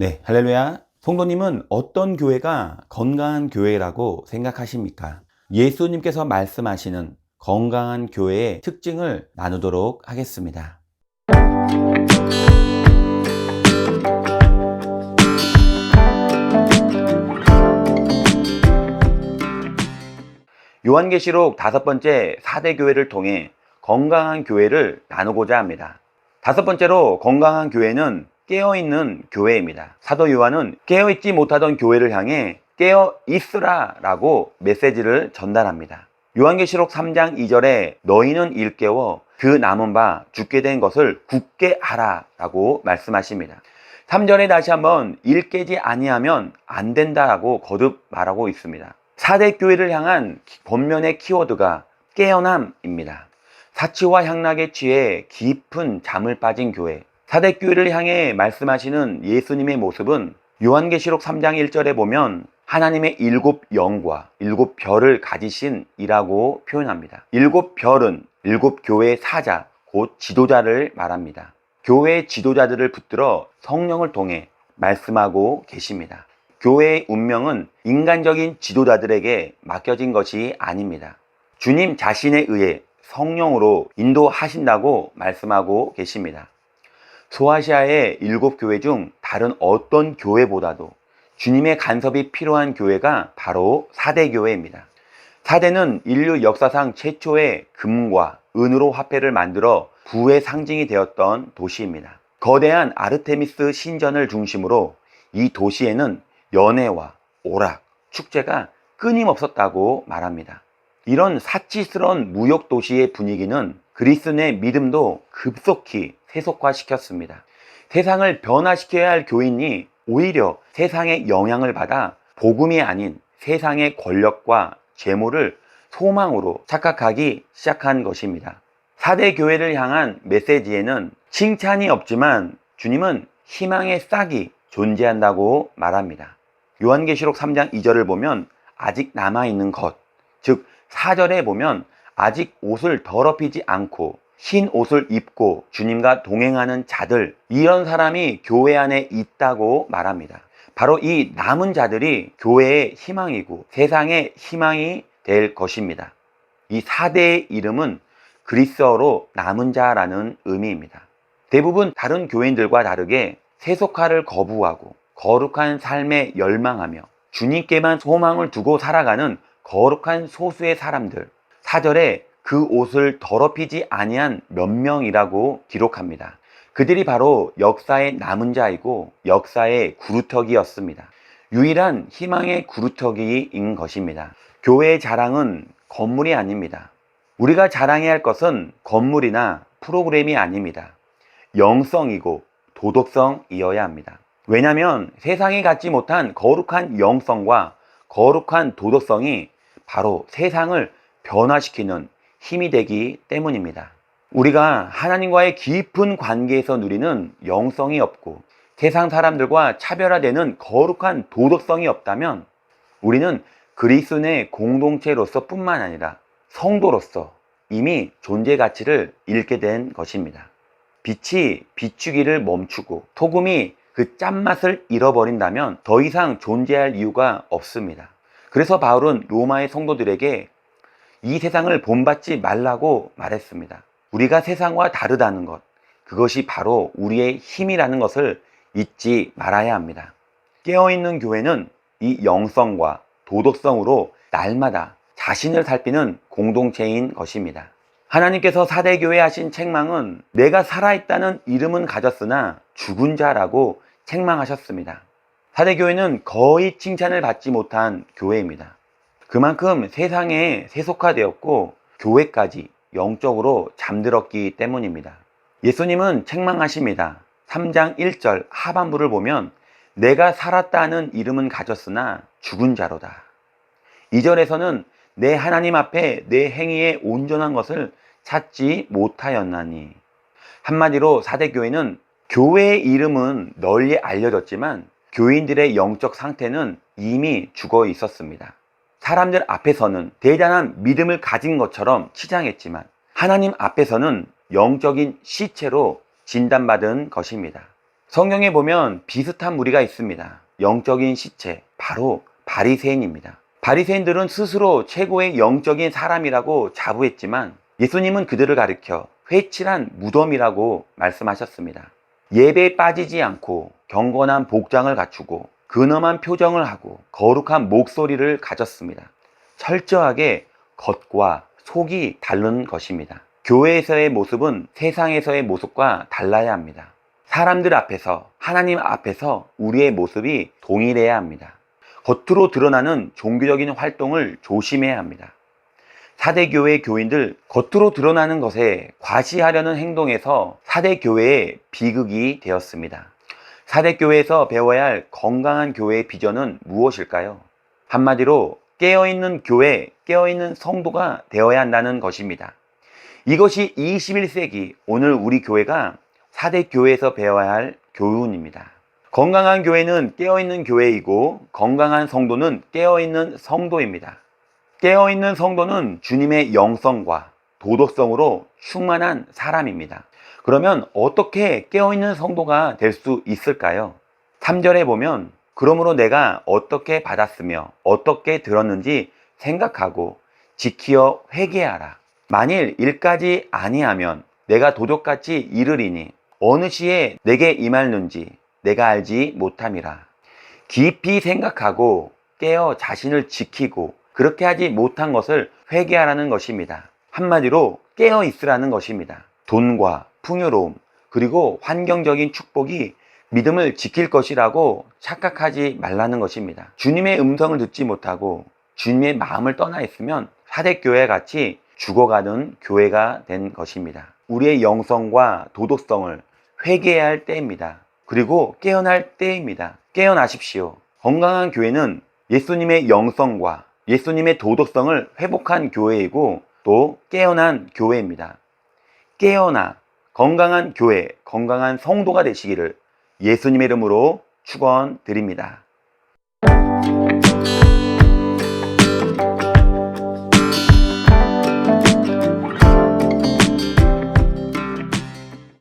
네, 할렐루야. 성도님은 어떤 교회가 건강한 교회라고 생각하십니까? 예수님께서 말씀하시는 건강한 교회의 특징을 나누도록 하겠습니다. 요한계시록 다섯 번째 4대 교회를 통해 건강한 교회를 나누고자 합니다. 다섯 번째로 건강한 교회는 깨어있는 교회입니다. 사도 요한은 깨어있지 못하던 교회를 향해 깨어 있으라 라고 메시지를 전달합니다. 요한계시록 3장 2절에 너희는 일깨워 그 남은 바 죽게 된 것을 굳게 하라 라고 말씀하십니다. 3절에 다시 한번 일깨지 아니하면 안 된다라고 거듭 말하고 있습니다. 4대 교회를 향한 본면의 키워드가 깨어남입니다. 사치와 향락에 취해 깊은 잠을 빠진 교회. 4대 교회를 향해 말씀하시는 예수님의 모습은 요한계시록 3장 1절에 보면 하나님의 일곱 영과 일곱 별을 가지신 이라고 표현합니다. 일곱 별은 일곱 교회의 사자, 곧 지도자를 말합니다. 교회의 지도자들을 붙들어 성령을 통해 말씀하고 계십니다. 교회의 운명은 인간적인 지도자들에게 맡겨진 것이 아닙니다. 주님 자신에 의해 성령으로 인도하신다고 말씀하고 계십니다. 소아시아의 일곱 교회 중 다른 어떤 교회보다도 주님의 간섭이 필요한 교회가 바로 사대 교회입니다. 사대는 인류 역사상 최초의 금과 은으로 화폐를 만들어 부의 상징이 되었던 도시입니다. 거대한 아르테미스 신전을 중심으로 이 도시에는 연애와 오락, 축제가 끊임없었다고 말합니다. 이런 사치스러운 무역 도시의 분위기는 그리스 내 믿음도 급속히 세속화시켰습니다. 세상을 변화시켜야 할 교인이 오히려 세상의 영향을 받아 복음이 아닌 세상의 권력과 재물을 소망으로 착각하기 시작한 것입니다. 4대 교회를 향한 메시지에는 칭찬이 없지만 주님은 희망의 싹이 존재한다고 말합니다. 요한계시록 3장 2절을 보면 아직 남아있는 것, 즉 4절에 보면 아직 옷을 더럽히지 않고 흰 옷을 입고 주님과 동행하는 자들, 이런 사람이 교회 안에 있다고 말합니다. 바로 이 남은 자들이 교회의 희망이고 세상의 희망이 될 것입니다. 이 4대의 이름은 그리스어로 남은 자라는 의미입니다. 대부분 다른 교인들과 다르게 세속화를 거부하고 거룩한 삶에 열망하며 주님께만 소망을 두고 살아가는 거룩한 소수의 사람들. 사절에 그 옷을 더럽히지 아니한 몇 명이라고 기록합니다. 그들이 바로 역사의 남은 자이고 역사의 구루터기였습니다. 유일한 희망의 구루터기인 것입니다. 교회의 자랑은 건물이 아닙니다. 우리가 자랑해야 할 것은 건물이나 프로그램이 아닙니다. 영성이고 도덕성이어야 합니다. 왜냐하면 세상이 갖지 못한 거룩한 영성과 거룩한 도덕성이 바로 세상을 변화시키는 힘이 되기 때문입니다. 우리가 하나님과의 깊은 관계에서 누리는 영성이 없고 세상 사람들과 차별화되는 거룩한 도덕성이 없다면 우리는 그리스도의 공동체로서 뿐만 아니라 성도로서 이미 존재 가치를 잃게 된 것입니다. 빛이 비추기를 멈추고 소금이 그 짠맛을 잃어버린다면 더 이상 존재할 이유가 없습니다. 그래서 바울은 로마의 성도들에게 이 세상을 본받지 말라고 말했습니다. 우리가 세상과 다르다는 것, 그것이 바로 우리의 힘이라는 것을 잊지 말아야 합니다. 깨어있는 교회는 이 영성과 도덕성으로 날마다 자신을 살피는 공동체인 것입니다. 하나님께서 사대교회 하신 책망은 내가 살아있다는 이름은 가졌으나 죽은 자라고 책망하셨습니다. 사대교회는 거의 칭찬을 받지 못한 교회입니다. 그만큼 세상에 세속화되었고 교회까지 영적으로 잠들었기 때문입니다. 예수님은 책망하십니다. 3장 1절 하반부를 보면 내가 살았다는 이름은 가졌으나 죽은 자로다. 2절에서는 내 하나님 앞에 내 행위에 온전한 것을 찾지 못하였나니. 한마디로 사대교회는 교회의 이름은 널리 알려졌지만 교인들의 영적 상태는 이미 죽어 있었습니다. 사람들 앞에서는 대단한 믿음을 가진 것처럼 치장했지만 하나님 앞에서는 영적인 시체로 진단받은 것입니다. 성경에 보면 비슷한 무리가 있습니다. 영적인 시체, 바로 바리새인입니다. 바리새인들은 스스로 최고의 영적인 사람이라고 자부했지만 예수님은 그들을 가리켜 회칠한 무덤이라고 말씀하셨습니다. 예배에 빠지지 않고 경건한 복장을 갖추고 근엄한 표정을 하고 거룩한 목소리를 가졌습니다. 철저하게 겉과 속이 다른 것입니다. 교회에서의 모습은 세상에서의 모습과 달라야 합니다. 사람들 앞에서, 하나님 앞에서 우리의 모습이 동일해야 합니다. 겉으로 드러나는 종교적인 활동을 조심해야 합니다. 사대교회 교인들 겉으로 드러나는 것에 과시하려는 행동에서 사대교회의 비극이 되었습니다. 사대교회에서 배워야 할 건강한 교회의 비전은 무엇일까요? 한마디로 깨어있는 교회, 깨어있는 성도가 되어야 한다는 것입니다. 이것이 21세기 오늘 우리 교회가 사대교회에서 배워야 할 교훈입니다. 건강한 교회는 깨어있는 교회이고 건강한 성도는 깨어있는 성도입니다. 깨어있는 성도는 주님의 영성과 도덕성으로 충만한 사람입니다. 그러면 어떻게 깨어있는 성도가 될 수 있을까요? 3절에 보면 그러므로 내가 어떻게 받았으며 어떻게 들었는지 생각하고 지키어 회개하라. 만일 일까지 아니하면 내가 도둑같이 이르리니 어느 시에 내게 임할는지 내가 알지 못함이라. 깊이 생각하고 깨어 자신을 지키고 그렇게 하지 못한 것을 회개하라는 것입니다. 한마디로 깨어 있으라는 것입니다. 돈과 풍요로움 그리고 환경적인 축복이 믿음을 지킬 것이라고 착각하지 말라는 것입니다. 주님의 음성을 듣지 못하고 주님의 마음을 떠나 있으면 사대교회 같이 죽어가는 교회가 된 것입니다. 우리의 영성과 도덕성을 회개해야 할 때입니다. 그리고 깨어날 때입니다. 깨어나십시오. 건강한 교회는 예수님의 영성과 예수님의 도덕성을 회복한 교회이고 또 깨어난 교회입니다. 깨어나 건강한 교회, 건강한 성도가 되시기를 예수님의 이름으로 축원드립니다.